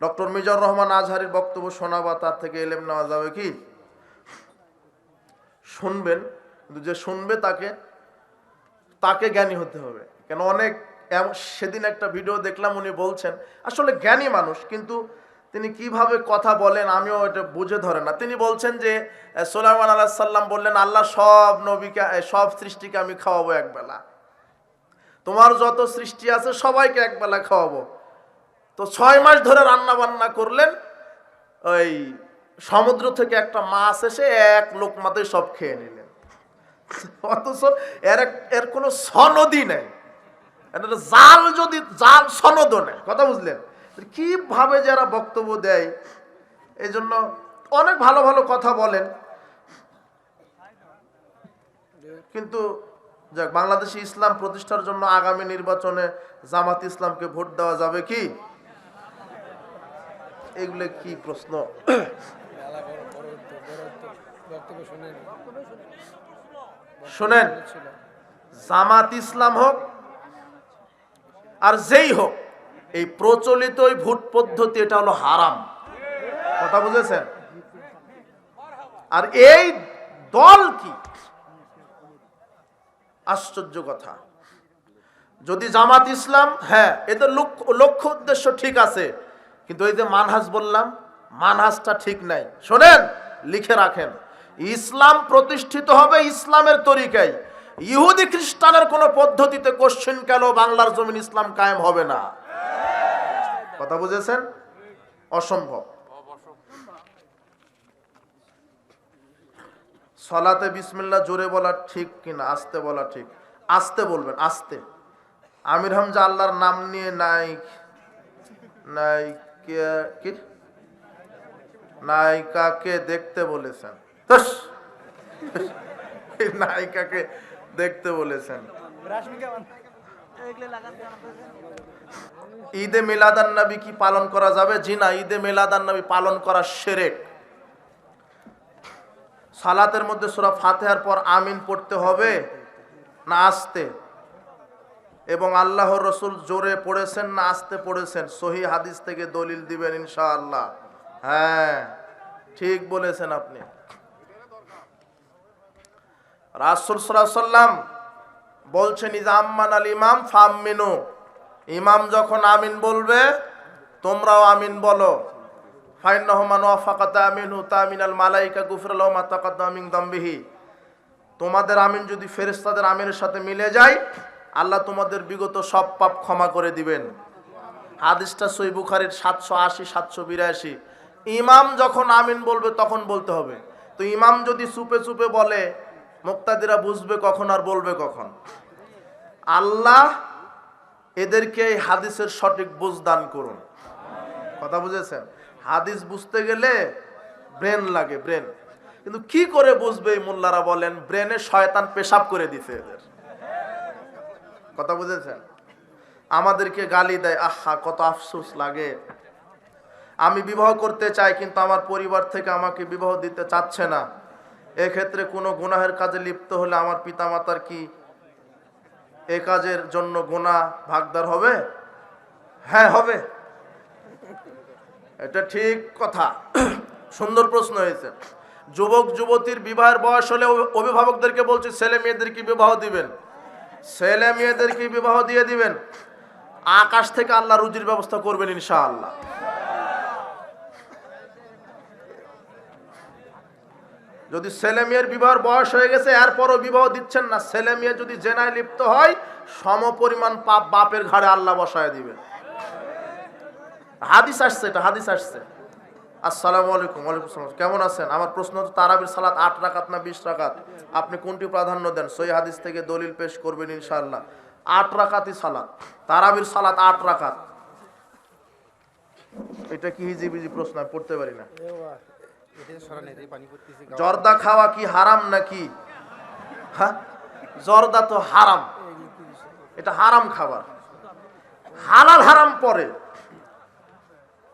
Doctor Mizanur Rahman আজহারির বক্তব্য শোনা বা তার থেকে এলেম নেওয়া যাবে কি? শুনবেন, কিন্তু যে শুনবে তাকে তাকে জ্ঞানী হতে হবে। কেন অনেক সেদিন একটা ভিডিও দেখলাম, উনি বলছেন, আসলে জ্ঞানী মানুষ, কিন্তু তিনি কীভাবে কথা বলেন, আমিও এটা বুঝে ধরে না। তিনি বলছেন যে সোলাইমান আল্লাহ সাল্লাম বললেন, আল্লাহ সব নবীকে সব সৃষ্টিকে আমি খাওয়াবো একবেলা। তোমার যত সৃষ্টি আছে, সবাইকে একবেলা খাওয়াবো। তো ছয় মাস ধরে রান্না বান্না করলেন, ওই সমুদ্র থেকে একটা মাছ এসে এক লোক লোকমাতে সব খেয়ে নিলেন। অথচ এর এর কোনো সনদই নেই। জাল যদি জাল সনদও নেয় কথা বুঝলেন? কীভাবে যারা বক্তব্য দেয়। এই জন্য অনেক ভালো ভালো কথা বলেন। কিন্তু যাক, বাংলাদেশে ইসলাম প্রতিষ্ঠার জন্য আগামী নির্বাচনে জামাত ইসলামকে ভোট দেওয়া যাবে কি? এগুলো কি প্রশ্ন? শুনেন। জামাত ইসলাম হোক আর যেই হোক এই প্রচলিত ওই ভোট পদ্ধতি এটা হলো হারাম। কথা বুঝেছেন? আর এই দল কি? আশ্চর্য কথা। যদি জামাত ইসলাম হ্যাঁ এদের লক্ষ্য লক্ষ্য উদ্দেশ্য ঠিক আছে কিন্তু এই যে মানহাজ বললাম, মানহাজটা ঠিক নাই। শোনেন, লিখে রাখেন। ইসলাম প্রতিষ্ঠিত হবে ইসলামের তরিকায়। ইহুদি খ্রিস্টানের কোনো পদ্ধতিতে কোশ্চেন কেন বাংলার জমিন ইসলাম কায়েম হবে না? কথা বুঝেছেন? অসম্ভব। সলাতে বিসমিল্লা জোরে বলা ঠিক কিনা, আস্তে বলা ঠিক। আস্তে বলবেন, আস্তে। আমির হামজা আল্লাহর নাম নিয়ে নাই নাই। নায়িকাকে দেখতে বলেছেন! নায়িকাকে দেখতে বলেছেন। ঈদে মিলাদান নবী কি পালন করা যাবে? জি না, ঈদে মিলাদান নবী পালন করা সেরেক। সালাতের মধ্যে সুরা ফাতেহার পর আমিন পড়তে হবে না আসতে? এবং আল্লাহর রসুল জোরে পড়েছেন না আসতে পড়েছেন? সহি হাদিস থেকে দলিল দিবেন ইনশাআল্লাহ। হ্যাঁ ঠিক বলেছেন আপনি। রাসুল সাল্লাম বলছেন ইজা আম্মান আল ইমাম ফামিনু ইমাম যখন আমিন বলবে, তোমরাও আমিন বলো। ফাইন রহমান ওয়াফাকাতা আমিন তামিন আল মালাইকা গুফরুল মাতাকাত আমিন দম্বিহি। তোমাদের আমিন যদি ফেরেস্তাদের আমিনের সাথে মিলে যায় আল্লাহ তোমাদের বিগত সব পাপ ক্ষমা করে দিবেন। হাদিসটা সই বুখারির সাতশো আশি, সাতশো বিরাশি। ইমাম যখন আমিন বলবে তখন বলতে হবে। তো ইমাম যদি চুপে চুপে বলে, মুক্তাদিরা বুঝবে কখন আর বলবে কখন। আল্লাহ এদেরকে এই হাদিসের সঠিক বুঝ দান করুন। কথা বুঝেছেন? হাদিস বুঝতে গেলে ব্রেন লাগে, ব্রেন। কিন্তু কি করে বুঝবে এই মোল্লারা বলেন, ব্রেনে শয়তান পেশাব করে দিছে এদের। কথা বুঝেছেন? আমাদেরকে গালি দেয়, আহা, কত আফসোস লাগে। আমি বিবাহ করতে চাই, কিন্তু আমার পরিবার থেকে আমাকে বিবাহ দিতে চাচ্ছে না। এক্ষেত্রে কোনো গুনাহের কাজে লিপ্ত হলে আমার পিতামাতার কি এ কাজের জন্য গুণা ভাগদার হবে? হ্যাঁ হবে। এটা ঠিক কথা। সুন্দর প্রশ্ন হয়েছে। যুবক যুবতীর বিবাহের বয়স হলে অভিভাবকদেরকে বলছি ছেলে মেয়েদেরকে বিবাহ দিবেন? ছেলে মেয়েদেরকে বিবাহ দিয়ে দিবেন। আকাশ থেকে আল্লাহ রুজির ব্যবস্থা করবেন ইনশাআল্লাহ। যদি ছেলে মেয়ের বিবাহের বয়স হয়ে গেছে, এরপরও বিবাহ দিচ্ছেন না। ছেলে মেয়ে যদি জেনায় লিপ্ত হয়, সম পরিমাণ পাপ বাপের ঘাড়ে আল্লাহ বসায় দিবেন। হাদিস আসছে এটা, হাদিস আসছে। আসসালামু আলাইকুম, ওয়ালাইকুম সালাম কেমন আছেন? আমার প্রশ্ন হচ্ছে, তারাবির সালাত আট রাকাত না বিশ রাকাত? আপনি কোনটি প্রাধান্য দেন? সই হাদিস থেকে দলিল পেশ করবেন ইনশাআল্লাহ। আট রাকাতই সালাত। তারাবির সালাত আট রাকাত। এটা কি হিজিবিজি প্রশ্ন? আমি পড়তে পারি না। জর্দা খাওয়া কি হারাম নাকি? হ্যাঁ? জর্দা তো হারাম। এটা হারাম খাবার। হালাল হারাম পরে।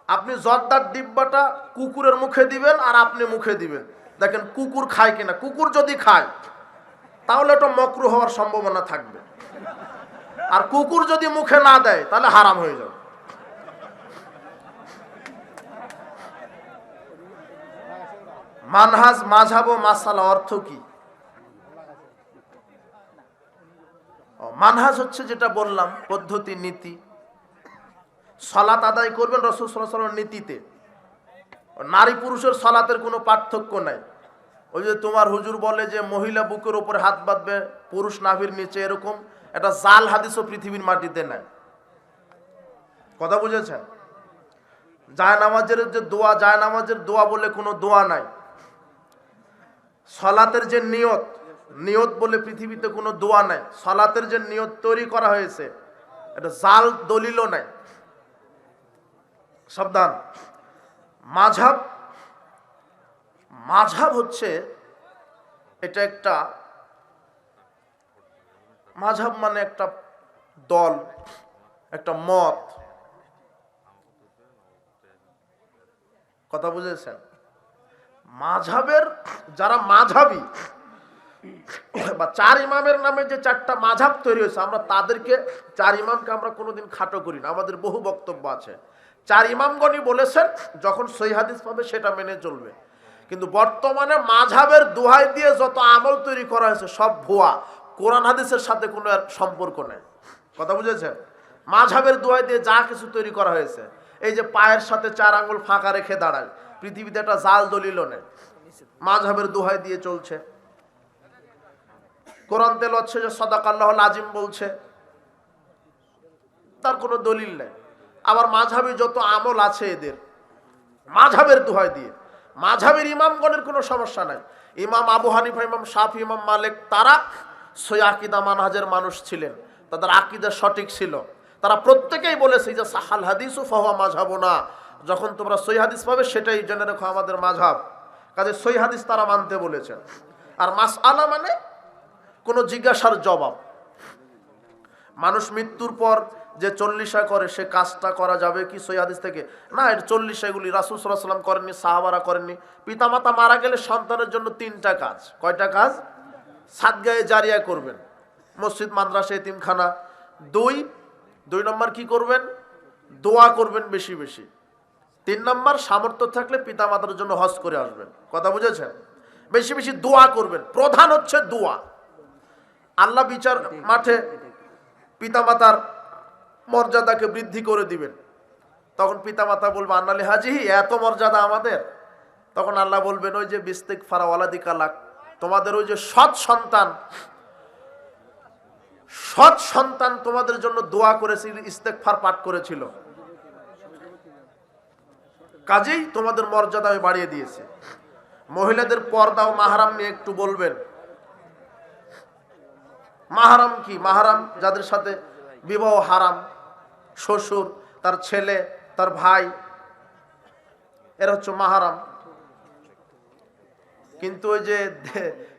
আপনি জর্দার ডিব্বাটা কুকুরের মুখে দিবেন আর আপনি মুখে দিবেন। দেখেন কুকুর খায় কিনা? কুকুর যদি খায়, তাহলে এটা মকরু হওয়ার সম্ভাবনা থাকবে। আর কুকুর যদি মুখে না দেয়, তাহলে হারাম হয়ে যাবে। মানহাজ মাঝাব মাসালা অর্থ কি? মানহাজ হচ্ছে যেটা বললাম, পদ্ধতি, নীতি। সলাত আদায় করবেন রসুল সাল্লামের নীতিতে। নারী পুরুষের সলাতের কোনো পার্থক্য নাই। ওই যে তোমার হুজুর বলে যে মহিলা বুকের উপরে হাত বাঁধবে, পুরুষ নাভির নিচে এরকম একটা জাল হাদিসও পৃথিবীর মাটিতে নাই। কথা বুঝেছেন? জায় নামাজের যে দোয়া জায় নামাজের দোয়া বলে কোনো দোয়া নাই। সলাতের যে নিয়ত নিয়ত বলে পৃথিবীতে কোনো দোয়া নাই। সলাতের যে নিয়ত তৈরি করা হয়েছে, এটা জাল দলিলও নাই। সাবধান। মাঝাব মাঝাব হচ্ছে এটা একটা মাঝাব মানে একটা দল, একটা মত। কথা বুঝেছেন? মাঝাবের যারা মাঝাবি বা চার ইমামের নামে যে চারটা মাঝাব তৈরি হয়েছে, আমরা তাদেরকে, চার ইমামকে আমরা কোনোদিন খাটো করি না। আমাদের বহু বক্তব্য আছে। চার ইমামগণই বলেছেন, যখন সই হাদিস পাবে সেটা মেনে চলবে। কিন্তু বর্তমানে মাঝাবের দোহাই দিয়ে যত আমল তৈরি করা হয়েছে, সব ভুয়া। কোরআন হাদিসের সাথে কোনো সম্পর্ক নেই। কথা বুঝেছেন? মাঝাবের দোহাই দিয়ে যা কিছু তৈরি করা হয়েছে, এই যে পায়ের সাথে চার আঙুল ফাঁকা রেখে দাঁড়ায়, পৃথিবীতে একটা জাল দলিল নেই। মাঝাবের দোহাই দিয়ে চলছে। কোরআন তেল হচ্ছে যে সদাকাল্লাহ আজিম বলছে, তার কোনো দলিল নেই। আবার মাঝাবি যত আমল আছে এদের মাঝাবের দোহাই দিয়ে। মাঝাবের ইমামগণের কোনো সমস্যা নাই। ইমাম আবু হানিফা, ইমাম শাফি, ইমাম মালিক, তারা সই আকিদা মানহাজের মানুষ ছিলেন। তাদের আকিদা সঠিক ছিল। তারা প্রত্যেকেই বলেছে যে সাহাল হাদিস ও ফাহুয়া মাঝাবো না যখন তোমরা সই হাদিস পাবে সেটাই জেনে রেখো আমাদের মাঝাব কাজে সই হাদিস তারা মানতে বলেছেন। আর মাস আলা মানে কোনো জিজ্ঞাসার জবাব। মানুষ মৃত্যুর পর যে চল্লিশা করে, সে কাজটা করা যাবে কি সই হাদিস থেকে? না, এর চল্লিশা এগুলি রাসুল সাল্লাম করেননি, সাহাবারা করেননি। পিতামাতা মারা গেলে সন্তানের জন্য তিনটা কাজ। কয়টা কাজ? সাতগায়ে জারিয়া করবেন। মসজিদ, মাদ্রাসা, এতিমখানা। দুই দুই নম্বর কি করবেন? দোয়া করবেন বেশি বেশি। তিন নম্বর, সামর্থ্য থাকলে পিতামাতার জন্য হজ করে আসবেন। কথা বুঝেছেন? বেশি বেশি দোয়া করবেন। প্রধান হচ্ছে দোয়া। আল্লাহ বিচার মাঠে পিতামাতার মর্যাদাকে বৃদ্ধি করে দিবেন। তখন পিতামাতা বলবে, আন্নালি হাজি, এত মর্যাদা আমাদের? তখন আল্লাহ বলবেন, ওই যে বিস্তেক ফারাওয়ালাদি কালাক তোমাদের ওই যে সৎ সন্তান সৎ সন্তান তোমাদের জন্য দোয়া করেছিল ইস্তেকফার পাঠ করেছিল। কাজেই তোমাদের মর্যাদা আমি বাড়িয়ে দিয়েছি। মহিলাদের পর্দা ও মাহারাম নিয়ে একটু বলবেন। মাহারাম কি? মাহারাম যাদের সাথে বিবাহ হারাম। শ্বশুর, তার ছেলে, তার ভাই, এরা হচ্ছে মাহারাম। কিন্তু ওই যে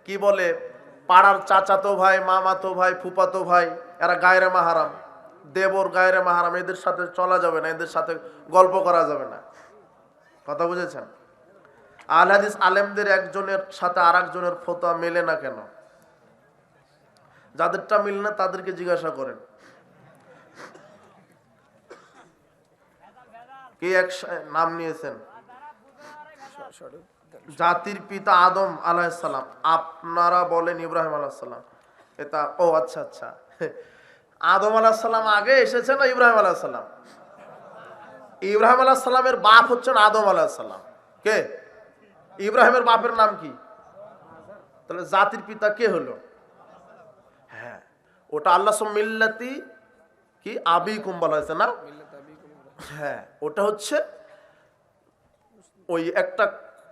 কি বলে, পাড়ার চাচাতো ভাই, মামাতো ভাই, ফুপাতো ভাই, এরা গায়রে মাহারাম। দেবর গায়রে মাহারাম, এদের সাথে চলা যাবে না, এদের সাথে গল্প করা যাবে না। কথা বুঝেছেন? আল হাদিস আলেমদের একজনের সাথে আর একজনের ফতোয়া মেলে না কেন? যাদেরটা মিল না, তাদেরকে জিজ্ঞাসা করেন। কে এক নাম নিয়েছেন? জাতির পিতা আদম আলাহিসাল্লাম আপনারা বলেন ইব্রাহিম আলাহিসাল্লাম এটা, ও আচ্ছা আচ্ছা। আদম আলাহিসাল্লাম আগে এসেছে না ইব্রাহিম আলাহিসাল্লাম ইব্রাহিম আলাহিসাল্লামের বাপ হচ্ছেন আদম আলাহিসাল্লাম কে? ইব্রাহিমের বাপের নাম কি? তাহলে জাতির পিতা কে হলো? হ্যাঁ ওটা আল্লাহ মিল্লাতি কি? আবি কুম্বল হয়েছে না? হ্যাঁ ওটা হচ্ছে ওই একটা,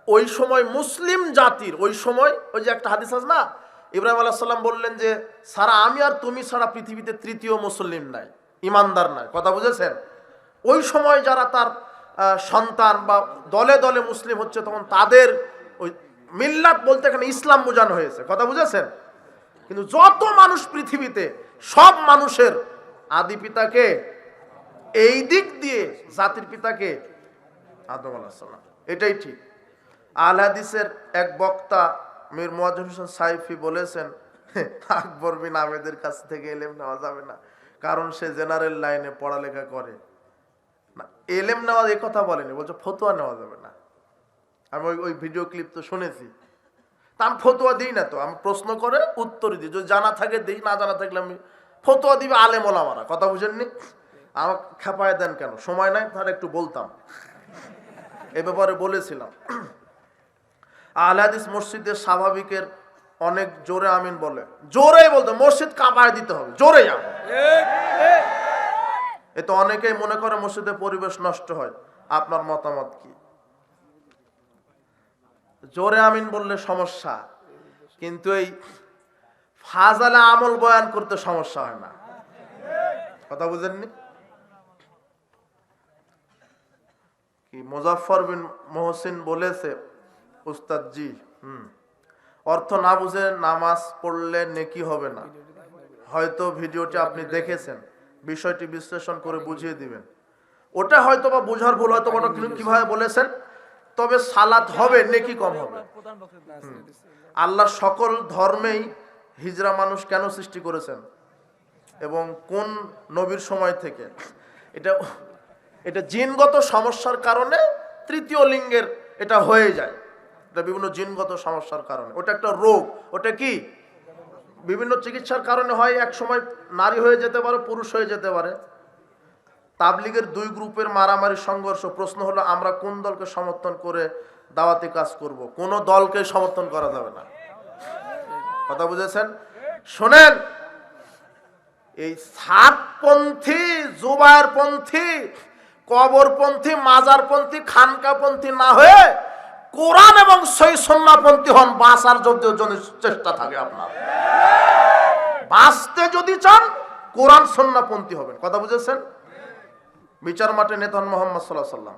ওই সময় মুসলিম জাতির, ওই সময় ওই যে একটা হাদিস আছে না, ইব্রাহিম আলাহ সাল্লাম বললেন যে, সারা আমি আর তুমি ছাড়া পৃথিবীতে তৃতীয় মুসলিম নাই, ইমানদার নাই। কথা বুঝেছেন? ওই সময় যারা তার সন্তান বা দলে দলে মুসলিম হচ্ছে, তখন তাদের ওই মিল্লাত বলতে এখানে ইসলাম বোঝানো হয়েছে। কথা বুঝেছেন? কিন্তু যত মানুষ পৃথিবীতে, সব মানুষের আদি পিতাকে এই দিক দিয়ে জাতির পিতাকে আদম আলাহিসাল্লাম এটাই ঠিক। আল হাদিসের এক বক্তা মীর মোয়াজ্জম হোসেন সাইফি বলেছেন, আকবর বিন আহমেদের কাছ থেকে এলেম নেওয়া যাবে না, কারণ সে জেনারেল লাইনে পড়ালেখা করে। না, এলেম নেওয়া, এ কথা বলেনি, বলছে ফতোয়া নেওয়া যাবে না। আমি ওই ওই ভিডিও ক্লিপ তো শুনেছি। তা আমি ফতোয়া দিই না তো, আমি প্রশ্ন করে উত্তর দিই। যদি জানা থাকে, দিই, না জানা থাকলে আমি ফতোয়া দিবে আলেম ওলামারা। কথা বুঝেননি? আমাকে খেপায় দেন কেন? সময় নাই, তাহলে একটু বলতাম। এ ব্যাপারে বলেছিলাম। আহলাদিস মসজিদের স্বাভাবিকের অনেক জোরে আমিন বলে। জোরেই বলতে, মসজিদ কাঁপায় দিতে হবে, জোরেই আমিন। এ তো অনেকেই মনে করে মসজিদের পরিবেশ নষ্ট হয়। আপনার মতামত কি? জোরে আমিন বললে সমস্যা, কিন্তু এই ফাজালে আমল বয়ান করতে সমস্যা হয় না। কথা বুঝেননি? কি মুজাফর বিন মোহসিন বলেছে উস্তাদ জি হুম অর্থ না বুঝে নামাজ পড়লে নেকি হবে না। হয়তো ভিডিওটি আপনি দেখেছেন, বিষয়টি বিশ্লেষণ করে বুঝিয়ে দিবেন। ওটা হয়তো বা বুঝার ভুল হয়তো ওটা কীভাবে বলেছেন, তবে সালাত হবে, নেকি কম হবে। আল্লাহ সকল ধর্মেই হিজরা মানুষ কেন সৃষ্টি করেছেন? এবং কোন নবীর সময় থেকে? এটা এটা জিনগত সমস্যার কারণে তৃতীয় লিঙ্গের এটা হয়ে যায়। এটা বিভিন্ন জিনগত সমস্যার কারণে। ওটা একটা রোগ। ওটা কি? বিভিন্ন চিকিৎসার কারণে হয়, এক সময় নারী হয়ে যেতে পারে, পুরুষ হয়ে যেতে পারে। তাবলিগের দুই গ্রুপের মারামারি সংঘর্ষ। প্রশ্ন হলো, আমরা কোন দলকে সমর্থন করে দাওয়াতি কাজ করব? কোন দলকে সমর্থন করা যাবে না। কথা বুঝেছেন? শোনেন, এই সাতপন্থী জুবায়েরপন্থী কবরপন্থী, মাজারপন্থী, খানকাপন্থী না হয়ে কোরআন এবং সই সন্নাপন্থী হন, বাঁচার যদি চেষ্টা থাকে আপনার। বাঁচতে যদি চান, কোরআন সন্নাপন্থী হবেন। কথা বুঝেছেন? বিচার মাঠে নেতন মোহাম্মদ সাল্লাহ সাল্লাম